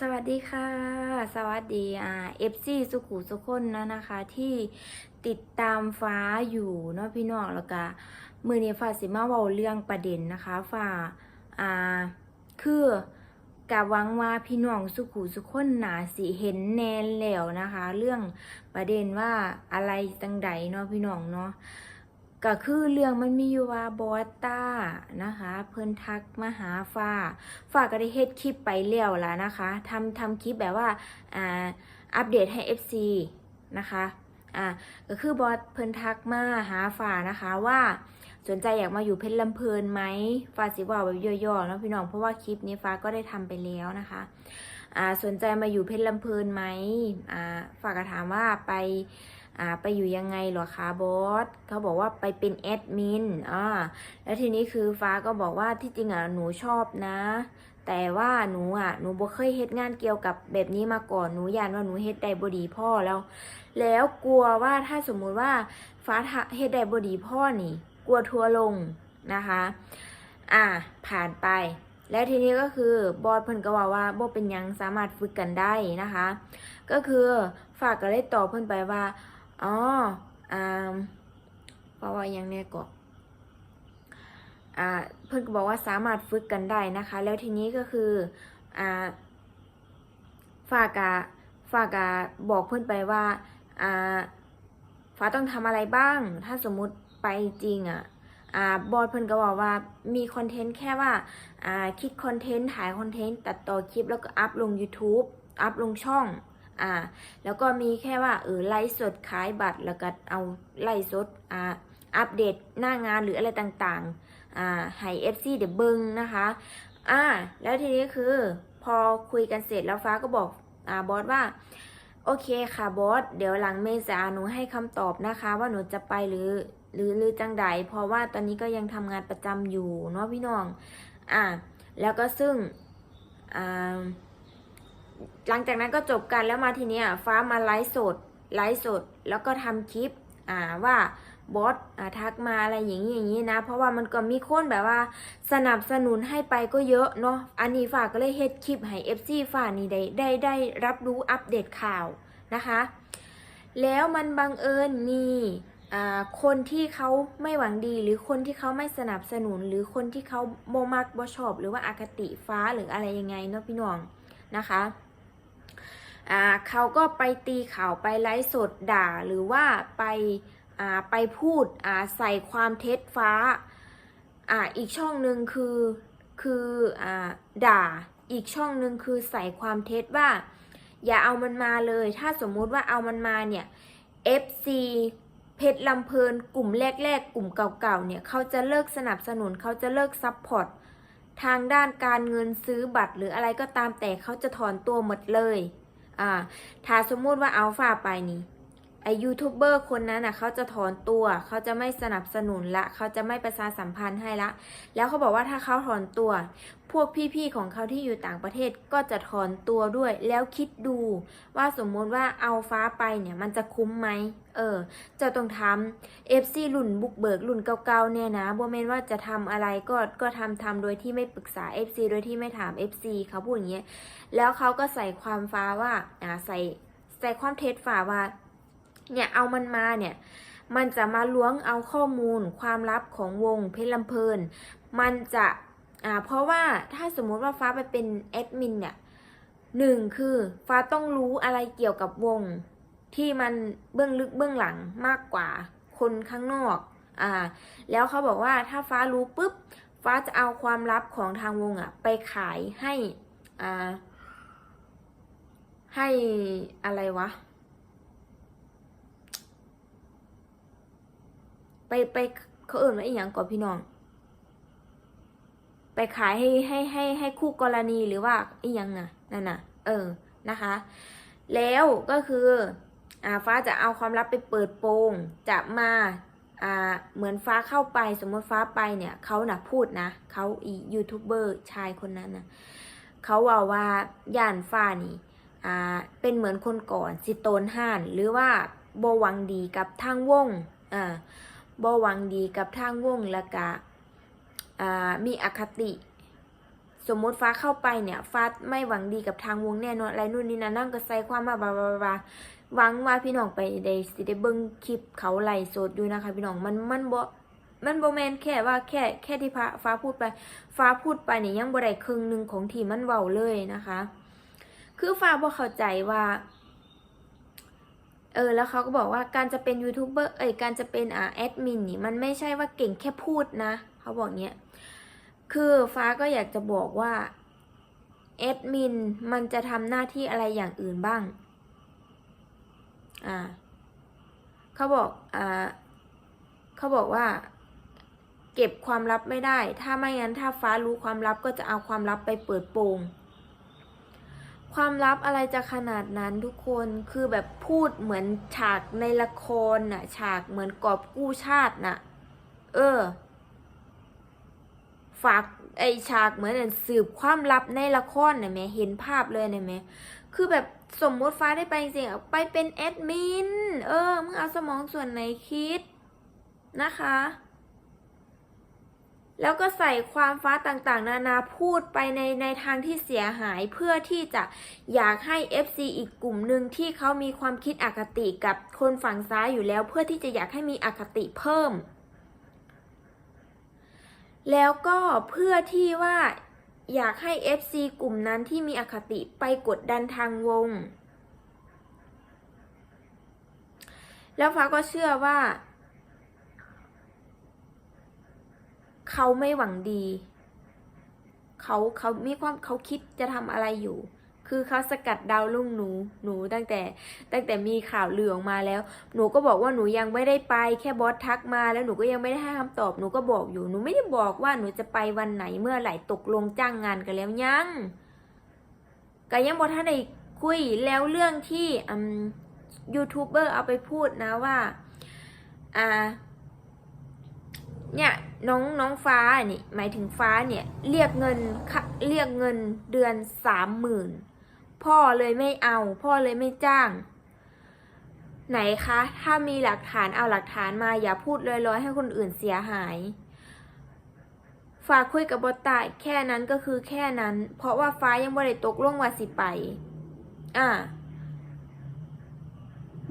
สวัสดีค่ะ สวัสดีอ่าเอฟซีสุขุสุคนนะนะคะ ที่ติดตามฟ้าอยู่เนาะพี่น้องแล้วก็มือนี้ฟ้าสิมาเว้าเรื่องประเด็นนะคะฟ้าอ่าคือกะหวังว่าพี่น้องสุขุสุคนหนาสิเห็นแนนแล้วนะคะ เรื่องประเด็นว่าอะไรจังใดเนาะพี่น้องเนาะ ก็คือเรื่องมันมีอยู่ว่าบอสต้านะคะ เพิ่นทักมาหาฝ้าฝ้าก็ได้เฮ็ดคลิปไปแล้วล่ะนะคะทำทำคลิปแบบว่าอ่าอัปเดตให้ FC นะคะอ่าก็คือบอสเพิ่นทักมาหาฝ้านะคะว่าสนใจอยากมาอยู่เพชรลำเพลินไหมฝ้าสิว่าแบบย่อๆเนาะพี่น้องเพราะว่าคลิปนี้ฟ้าก็ได้ทำไปแล้วนะคะอ่าสนใจมาอยู่เพชรลำเพลินไหมอ่าฝากถามว่าไป อ่าไปอยู่ยังไงหรอคะบอสเขาบอกว่าไปเป็นแอดมินอ่าแล้วทีนี้คือฟ้าก็บอกว่าที่จริงอะหนูชอบนะ แต่ว่าหนูอะหนูบ่เคยเฮ็ดงานเกี่ยวกับแบบนี้มาก่อนหนูยานว่าหนูเฮ็ดได้บดีพ่อแล้ว แล้วกลัวว่าถ้าสมมุติว่าฟ้าเฮ็ดได้บดีพ่อนี่ กลัวทัวลงนะคะ อ่าผ่านไปแล้วทีนี้ก็คือบอสเพิ่นก็ว่าว่าบ่เป็นยังสามารถฝึกกันได้นะคะ ก็คือฝากก็เลยตอบเพิ่นไปว่า อ๋ออ่าเพราะว่ายังเนี่ยก็อ่าเพื่อนก็บอกว่าสามารถฝึกกันได้นะคะ แล้วทีนี้ก็คืออ่าฝากอะฝากอะบอกเพื่อนไปว่าอ่าฟ้าต้องทำอะไรบ้าง ถ้าสมมุติไปจริงอะอ่าบอสเพื่อนก็บอกว่ามีคอนเทนต์แค่ว่าอ่าคิดคอนเทนต์ถ่ายคอนเทนต์ตัดต่อคลิปแล้วก็อัพลง YouTube อัพลงช่อง อ่า แล้วก็มีแค่ว่าเออไลฟ์สดขายบัตรแล้วก็เอาไลฟ์สดอ่าอัปเดตหน้างานหรืออะไรต่างๆอ่าให้ FC เดี๋ยวเบิงนะคะอ่าแล้วทีนี้คือพอคุยกันเสร็จแล้วฟ้าก็บอกอ่าบอสว่าโอเคค่ะบอสเดี๋ยวหลังเมษาหนูให้คำตอบนะคะ ว่าหนูจะไปหรือหรือหรือจังใดเพราะว่าตอนนี้ก็ยังทำงานประจำอยู่เนาะพี่น้อง อ่า แล้วก็ซึ่งอ่า หลังจากนั้นก็จบกันแล้วมาทีเนี้ยฟ้ามาไลฟ์สดไลฟ์สดแล้วก็ทำคลิปอ่าว่าบอสอ่าทักมาอะไรอย่างนี้อย่างนี้นะ เพราะว่ามันก็มีคนแบบว่า สนับสนุนให้ไปก็เยอะเนาะอันนี้ฝากก็เลยเฮ็ดคลิปให้ FC ฝ่านี่ได้ได้ได้รับรู้อัปเดตข่าวนะคะ แล้วมันบังเอิญมีอ่าคนที่เขาไม่หวังดี หรือคนที่เขาไม่สนับสนุน หรือคนที่เขาโมมักบ่ชอบ หรือว่าอาคติฟ้าหรืออะไรยังไงเนาะพี่น้องนะคะอ่า เขาก็ไปตีข่าวไปไลฟ์สดด่าหรือว่าไปไปพูดใส่ความเท็จฟ้าออีกช่องหนึ่งคือคืออด่าอีกช่องหนึ่งคือใส่ความเท็จว่า อย่าเอามันมาเลย ถ้าสมมุติว่าเอามันมาเนี่ย FC เพชรลำเพลินกลุ่มแรกๆ กลุ่มเก่าๆ เนี่ยเขาจะเลิกสนับสนุนเขาจะเลิกซัพพอร์ตทางด้านการเงินซื้อบัตรหรืออะไรก็ตามแต่เขาจะถอนตัวหมดเลย อ่าถ้าสมมุติว่าอัลฟาไปนี่ ไอยูทูบเบอร์คนนั้นน่ะเขาจะถอนตัว เขาจะไม่สนับสนุนละ เขาจะไม่ประชาสัมพันธ์ให้ละ แล้วเขาบอกว่าถ้าเขาถอนตัว พวกพี่ๆของเขาที่อยู่ต่างประเทศก็จะถอนตัวด้วย แล้วคิดดูว่าสมมติว่าเอาฟ้าไปเนี่ยมันจะคุ้มไหม เออ เจ้าต้องทำเอฟซีรุ่นบุกเบิกรุ่นเก่าๆเนี่ยนะบ่แม่นว่าจะทำอะไรก็ก็ทำทำโดยที่ไม่ปรึกษา FC โดยที่ไม่ถาม FC เขาพูดอย่างเงี้ย แล้วเขาก็ใส่ความฟ้าว่าอ่าใส่ใส่ความเท็จฟ้าว่า เนี่ยเอามันมาเนี่ยมันจะมาล้วงเอาข้อมูลความลับของวงเพชรลำเพลิน มันจะอ่าเพราะว่าถ้าสมมุติว่าฟ้าไปเป็นแอดมินเนี่ยหนึ่งคือฟ้าต้องรู้อะไรเกี่ยวกับวงที่มันเบื้องลึกเบื้องหลังมากกว่าคนข้างนอกอ่าแล้วเขาบอกว่าถ้าฟ้ารู้ปุ๊บ ฟ้าจะเอาความลับของทางวงอะไปขายให้อ่าให้อะไรวะ ไปไปเขาเอื่นว่าอีหยังก่อนพี่น้อง ไปขายให้ให้ให้ให้คู่กรณีหรือว่าอีหยังน่ะนั่นน่ะ เออนะคะ แล้วก็คืออ่าฟ้าจะเอาความลับไปเปิดโปงจะมาอ่าเหมือนฟ้าเข้าไปสมมติฟ้าไปเนี่ยเขาน่ะพูดนะเขาอียูทูบเบอร์ชายคนนั้นนะเขาว่าว่าย่านฟ้านี่อ่าเป็นเหมือนคนก่อนสิโตนห่านหรือว่าบวังดีกับทางวงอ่า บหวังดีกับทางวงแล้วก็อ่ามีอคติ สมมติฟ้าเข้าไปเนี่ย ฟ้าไม่หวังดีกับทางวงแน่นอนอะไรนู่นนี่นั่นนั่งก็ใส่ความมาบาบาบาหวังว่าพี่น้องไปได้สิได้เบิ่งคลิปเขาไล่สดอยู่นะคะ พี่น้องมันมันบ่มันบ่แมนแค่ว่าแค่แค่ที่ฟ้าฟ้าพูดไป ฟ้าพูดไปเนี่ยยังบ่ได้ครึ่งหนึ่งของที่มันเว้าเลยนะคะ คือฟ้าบ่เข้าใจว่า เออแล้วเขาก็บอกว่าการจะเป็นยูทูบเบอร์เอ้ยการจะเป็นอ่าแอดมินนี่มันไม่ใช่ว่าเก่งแค่พูดนะ เขาบอกเนี้ยคือฟ้าก็อยากจะบอกว่าแอดมินมันจะทำหน้าที่อะไรอย่างอื่นบ้าง อ่า เขาบอก อ่า เขาบอกว่า เก็บความลับไม่ได้ ถ้าไม่งั้นถ้าฟ้ารู้ความลับก็จะเอาความลับไปเปิดโปง ความลับอะไรจะขนาดนั้นทุกคนคือแบบพูดเหมือนฉากในละครน่ะ ฉากเหมือนกอบกู้ชาติน่ะ เออ ฝากไอฉากเหมือนสืบความลับในละครน่ะแหม่เห็นภาพเลยน่ะแหม่คือแบบสมมติฟ้าได้ไปจริงๆอะไปเป็นแอดมิน เออ มึงเอาสมองส่วนไหนคิดนะคะ แล้วก็ใส่ความฟ้าต่างๆ นานาพูดไปในในทางที่เสียหายเพื่อที่จะอยากให้ FC อีกกลุ่มหนึ่งที่เขามีความคิดอคติกับคนฝั่งซ้ายอยู่แล้ว เพื่อที่จะอยากให้มีอคติเพิ่ม แล้วก็เพื่อที่ว่าอยากให้ FC กลุ่มนั้นที่มีอคติไปกดดันทางวง แล้วฟ้าก็เชื่อว่า เขาไม่หวังดี เขาเขามีความเขาคิดจะทำอะไรอยู่ คือเขาสกัดดาวลุ่งหนูหนูตั้งแต่ ตั้งแต่มีข่าวลือออกมาแล้ว หนูก็บอกว่าหนูยังไม่ได้ไปแค่บอสทักมาแล้วหนูก็ยังไม่ได้ให้คำตอบหนูก็บอกอยู่หนูไม่ได้บอกว่าหนูจะไปวันไหนเมื่อไหร่ตกลงจ้างงานกันแล้วยังก็ยังบอกท่านได้คุยแล้วเรื่องที่อืมยูทูบเบอร์เอาไปพูดนะว่า อ่า เนี่ยน้องน้องฟ้านี่หมายถึงฟ้าเนี่ยเรียกเงินค่ะเรียกเงินเดือนสามหมื่นพ่อเลยไม่เอา พ่อเลยไม่จ้าง ไหนคะ ถ้ามีหลักฐานเอาหลักฐานมาอย่าพูดลอยๆให้คนอื่นเสียหาย ฝากคุยกับบอตตาแค่นั้นก็คือแค่นั้น เพราะว่าฟ้ายังบ่ได้ตกลงว่าสิไป อ่า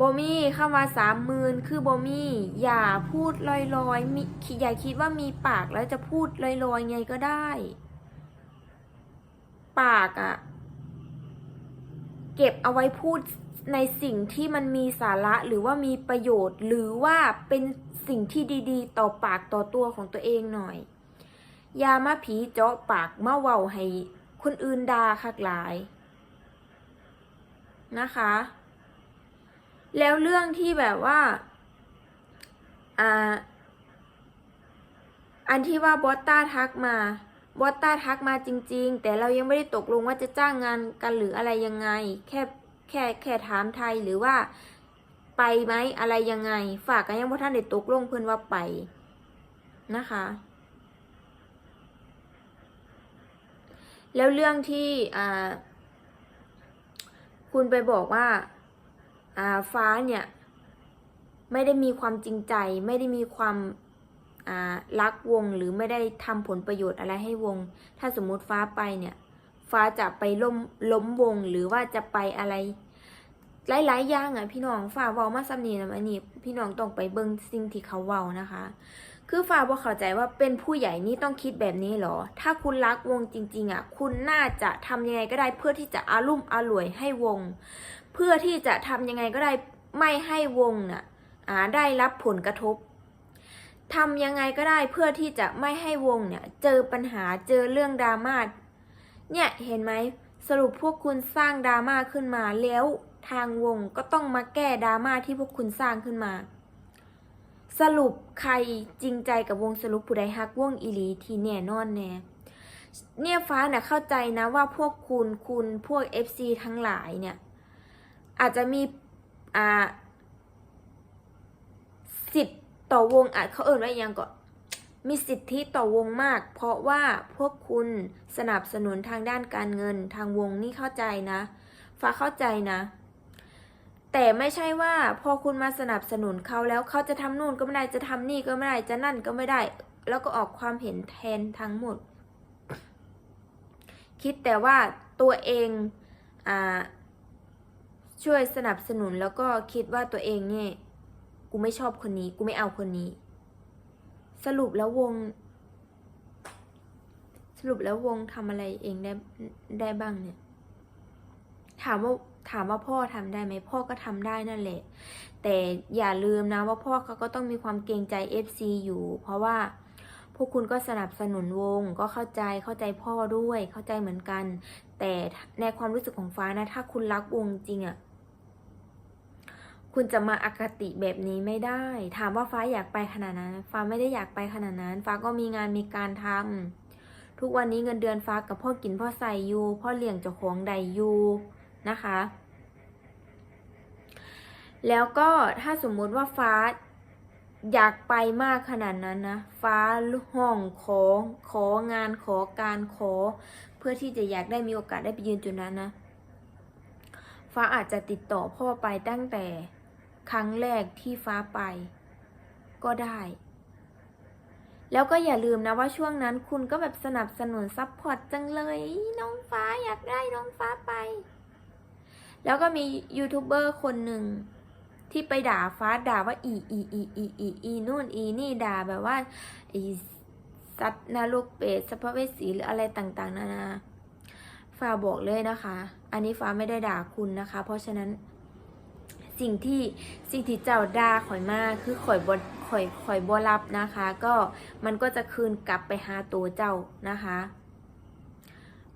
บมี่เข้ามาสามหมื่นคือบมี่อย่าพูดลอยๆมิอย่าคิดว่ามีปากแล้วจะพูดลอยๆไงก็ได้ ปากอะเก็บเอาไว้พูดในสิ่งที่มันมีสาระหรือว่ามีประโยชน์ หรือว่าเป็นสิ่งที่ดีๆ ต่อปากต่อตัวของตัวเองหน่อย อย่ามาผีเจาะปากมาเว้าให้คนอื่นด่าคักหลายนะคะ แล้วเรื่องที่แบบว่าอ่าอันที่ว่าบอสต้าทักมาบอสต้าทักมาจริง ๆ แต่เรายังไม่ได้ตกลงว่าจะจ้างงานกันหรืออะไรยังไง แค่แค่แค่ถามไทยหรือว่าไปไหมอะไรยังไง ฝากกันยังพ่ท่านได้ตกลงเพื่อนว่าไปนะคะ แล้วเรื่องที่อ่าคุณไปบอกว่า ฟ้าเนี่ยไม่ได้มีความจริงใจ ไม่ได้มีความรักวงหรือไม่ได้ทำผลประโยชน์อะไรให้วง ถ้าสมมุติฟ้าไปเนี่ย ฟ้าจะไปล้มล้มวงหรือว่าจะไปอะไร หลายๆอย่างอะพี่น้องฟ้าเว้ามาซ้ำนี้นะอันนี้พี่น้องต้องไปเบิ่งสิ่งที่เขาเว้านะคะ คือฟ้าบ่เข้าใจว่าเป็นผู้ใหญ่นี่ต้องคิดแบบนี้หรอ ถ้าคุณรักวงจริง ๆอะคุณน่าจะทำยังไงก็ได้เพื่อที่จะอารุ่มอร่วยให้วง เพื่อที่จะทำยังไงก็ได้ไม่ให้วงน่ะอ่าได้รับผลกระทบทำยังไงก็ได้เพื่อที่จะไม่ให้วงเนี่ยเจอปัญหาเจอเรื่องดราม่าเนี่ยเห็นไหมสรุปพวกคุณสร้างดราม่าขึ้นมาแล้วทางวงก็ต้องมาแก้ดราม่าที่พวกคุณสร้างขึ้นมา สรุปใครจริงใจกับวงสรุปผู้ใดฮักวงอีลีที่แน่นอนแน่เนี่ยฟ้าเนี่ยเข้าใจนะว่าพวกคุณคุณพวก FC ทั้งหลายเนี่ย อาจจะมีอ่าสิทธิ์ต่อวงอาจเขาเอ่นว่ายังก็มีสิทธิต่อวงมาก เพราะว่าพวกคุณสนับสนุนทางด้านการเงินทางวงนี่เข้าใจนะฟ้าเข้าใจนะ แต่ไม่ใช่ว่าพอคุณมาสนับสนุนเขาแล้วเขาจะทำนู่นก็ไม่ได้จะทำนี่ก็ไม่ได้จะนั่นก็ไม่ได้ แล้วก็ออกความเห็นแทนทั้งหมด คิดแต่ว่าตัวเองอ่า ช่วยสนับสนุนแล้วก็คิดว่าตัวเองเนี่ย กูไม่ชอบคนนี้ กูไม่เอาคนนี้ สรุปแล้ววง สรุปแล้ววงทำอะไรเองได้ได้บ้างเนี่ย ถามว่าถามว่าพ่อทำได้ไหมพ่อก็ทำได้นั่นแหละ แต่อย่าลืมนะว่าพ่อเขาก็ต้องมีความเกรงใจ FC อยู่ เพราะว่าพวกคุณก็สนับสนุนวง ก็เข้าใจเข้าใจพ่อด้วย เข้าใจเหมือนกัน แต่ในความรู้สึกของฟ้านะ ถ้าคุณรักวงจริงอะ่ะ คุณจะมาอคติแบบนี้ไม่ได้ ถามว่าฟ้าอยากไปขนาดนั้น ฟ้าไม่ได้อยากไปขนาดนั้น ฟ้าก็มีงานมีการทำทุกวันนี้เงินเดือนฟ้ากับพ่อกินพ่อใส่อยู่พ่อเลี้ยงเจ้าของใดอยู่นะคะ แล้วก็ถ้าสมมุติว่าฟ้าอยากไปมากขนาดนั้นนะ ฟ้าห้องขอของานขอการขอ เพื่อที่จะอยากได้มีโอกาสได้ไปยืนจุดนั้นนะ ฟ้าอาจจะติดต่อพ่อไปตั้งแต่ ครั้งแรกที่ฟ้าไป ก็ได้ แล้วก็อย่าลืมนะว่าช่วงนั้นคุณก็แบบสนับสนุนซัพพอร์ตจังเลย น้องฟ้าอยากได้น้องฟ้าไป แล้วก็มียูทูบเบอร์คนหนึ่งที่ไปด่าฟ้าด่าว่าอีอีอีอีอีอีนู่นอีนี่ด่าแบบว่าอีสัตว์นรกเปรตสัพเวสีหรืออะไรต่างๆ นานาฟ้าบอกเลยนะคะ อันนี้ฟ้าไม่ได้ด่าคุณนะคะ เพราะฉะนั้น สิ่งที่สิ่งที่เจ้าด่าข่อยมาคือข่อยบดข่อยข่อยบ่รับนะคะ ก็มันก็จะคืนกลับไปหาตัวเจ้านะคะ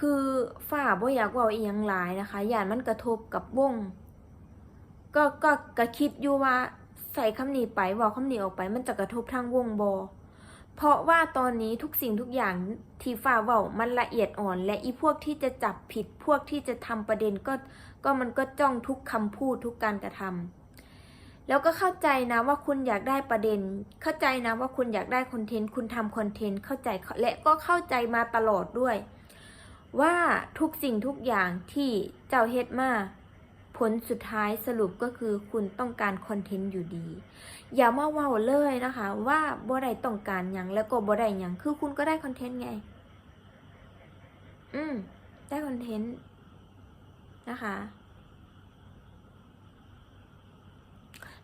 คือฝ้าบ่อยากว่าอีหยังหลายนะคะอย่านมันกระทบกับวงก็ก็ก็คิดอยู่ว่าใส่คำนี้ไปว่าคำนี้ออกไป มันจะกระทบทางวงบอเพราะว่าตอนนี้ทุกสิ่งทุกอย่างที่ฝ้าเว้ามันละเอียดอ่อน และอีพวกที่จะจับผิดพวกที่จะทำประเด็นก็ ก็มันก็จ้องทุกคำพูดทุกการกระทำแล้วก็เข้าใจนะว่าคุณอยากได้ประเด็น เข้าใจนะว่าคุณอยากได้คอนเทนต์คุณทำคอนเทนต์เข้าใจและก็เข้าใจมาตลอดด้วย ว่าทุกสิ่งทุกอย่างที่เจ้าเฮ็ดมาผลสุดท้ายสรุปก็คือคุณต้องการคอนเทนต์อยู่ดี อย่ามาว่าเลยนะคะ ว่าบ่ได้ต้องการหยังแล้วก็บ่ได้หยังคือคุณก็ได้คอนเทนต์ไง อืม ได้คอนเทนต์ นะคะ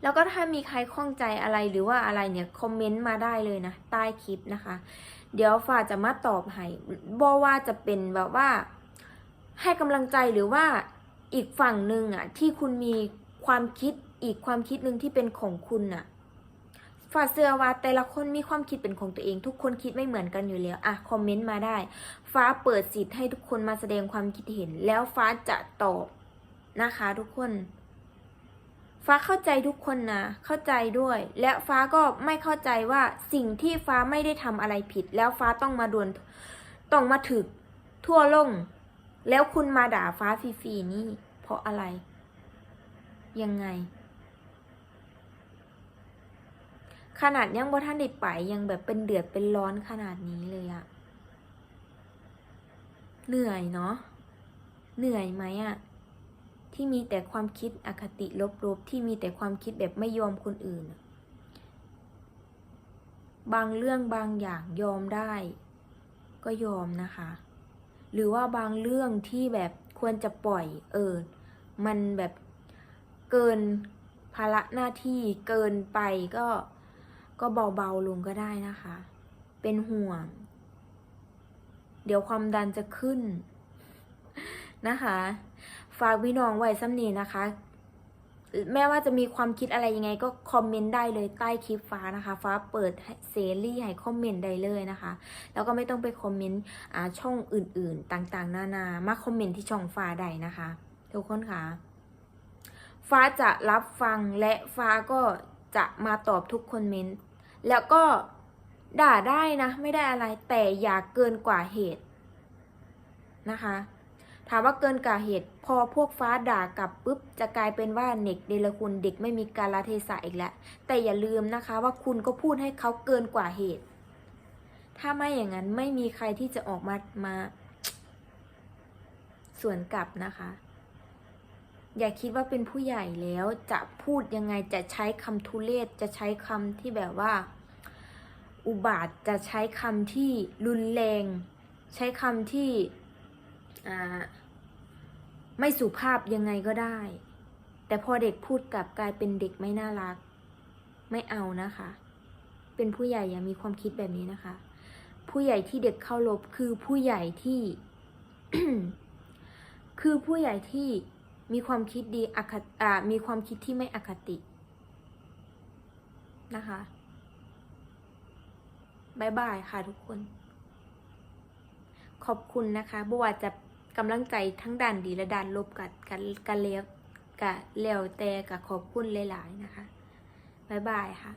แล้วก็ถ้ามีใครข้องใจอะไรหรือว่าอะไรเนี่ย คอมเมนต์มาได้เลยนะ ใต้คลิปนะคะ เดี๋ยวฝ่าจะมาตอบให้บอว่าจะเป็นแบบว่า ให้กำลังใจหรือว่าอีกฝั่งหนึ่งอะ ที่คุณมีความคิดอีกความคิดหนึ่งที่เป็นของคุณอะ ฝาเสื้อว่าแต่ละคนมีความคิดเป็นของตัวเอง ทุกคนคิดไม่เหมือนกันอยู่แล้วอะคอมเมนต์มาได้ ฟ้าเปิดสิทธิ์ให้ทุกคนมาแสดงความคิดเห็น แล้วฟ้าจะตอบนะคะทุกคน ฟ้าเข้าใจทุกคนนะเข้าใจด้วย และฟ้าก็ไม่เข้าใจว่าสิ่งที่ฟ้าไม่ได้ทำอะไรผิด แล้วฟ้าต้องมาดวนต้องมาถึก ทั่วโลง แล้วคุณมาด่าฟ้าฟรีๆนี่ เพราะอะไร ยังไง ขนาดยังบ่ท่านได้ไปยังแบบเป็นเดือดเป็นร้อนขนาดนี้เลยอะเหนื่อยเนาะเหนื่อยไหมอะที่มีแต่ความคิดอคติลบๆที่มีแต่ความคิดแบบไม่ยอมคนอื่น บางเรื่องบางอย่างยอมได้ ก็ยอมนะคะ หรือว่าบางเรื่องที่แบบควรจะปล่อยเออ มันแบบเกินภาระหน้าที่เกินไปก็ ก็เบาๆลงก็ได้นะคะ เป็นห่วง เดี๋ยวความดันจะขึ้นนะคะ ฝากพี่น้องไว้ซ้ำนี้นะคะ แม้ว่าจะมีความคิดอะไรยังไง ก็คอมเมนต์ได้เลยใต้คลิปฟ้านะคะ ฟ้าเปิดเซรี่ให้คอมเมนต์ได้เลยนะคะ แล้วก็ไม่ต้องไปคอมเมนต์ช่องอื่นๆ ต่างๆ นานา มาคอมเมนต์ที่ช่องฟ้าได้นะคะ ทุกคนค่ะ ฟ้าจะรับฟังและฟ้าก็จะมาตอบทุกคอมเมนต์ แล้วก็ด่าได้นะ ไม่ได้อะไรแต่อย่าเกินกว่าเหตุนะคะ ถามว่าเกินกว่าเหตุ พอพวกฟ้าด่ากลับปุ๊บจะกลายเป็นว่าเด็กเดลคุณเด็กไม่มีการลเทศะอีกแล้วแต่อย่าลืมนะคะว่าคุณก็พูดให้เขาเกินกว่าเหตุ ถ้าไม่อย่างนั้นไม่มีใครที่จะออกมามาสวนกลับนะคะ อย่าคิดว่าเป็นผู้ใหญ่แล้วจะพูดยังไงจะใช้คำทุเลศจะใช้คำที่แบบว่า อุบาทจะใช้คำที่รุนแรง ใช้คำที่ไม่สุภาพยังไงก็ได้ แต่พอเด็กพูดกลับกลายเป็นเด็กไม่น่ารัก ไม่เอานะคะ เป็นผู้ใหญ่อย่ามีความคิดแบบนี้นะคะ ผู้ใหญ่ที่เด็กเข้ารบคือผู้ใหญ่ที่ คือผู้ใหญ่ที่ มีความคิดดีอคอ่ามีความคิดที่ไม่อคตินะคะบายบายค่ะทุกคน ขอบคุณนะคะบัวจะกำลังใจทั้งด้านดีและด้านลบกันกันกันแล้วกะแล้วแต่กะขอบคุณหลาย ๆ นะคะบายบายค่ะ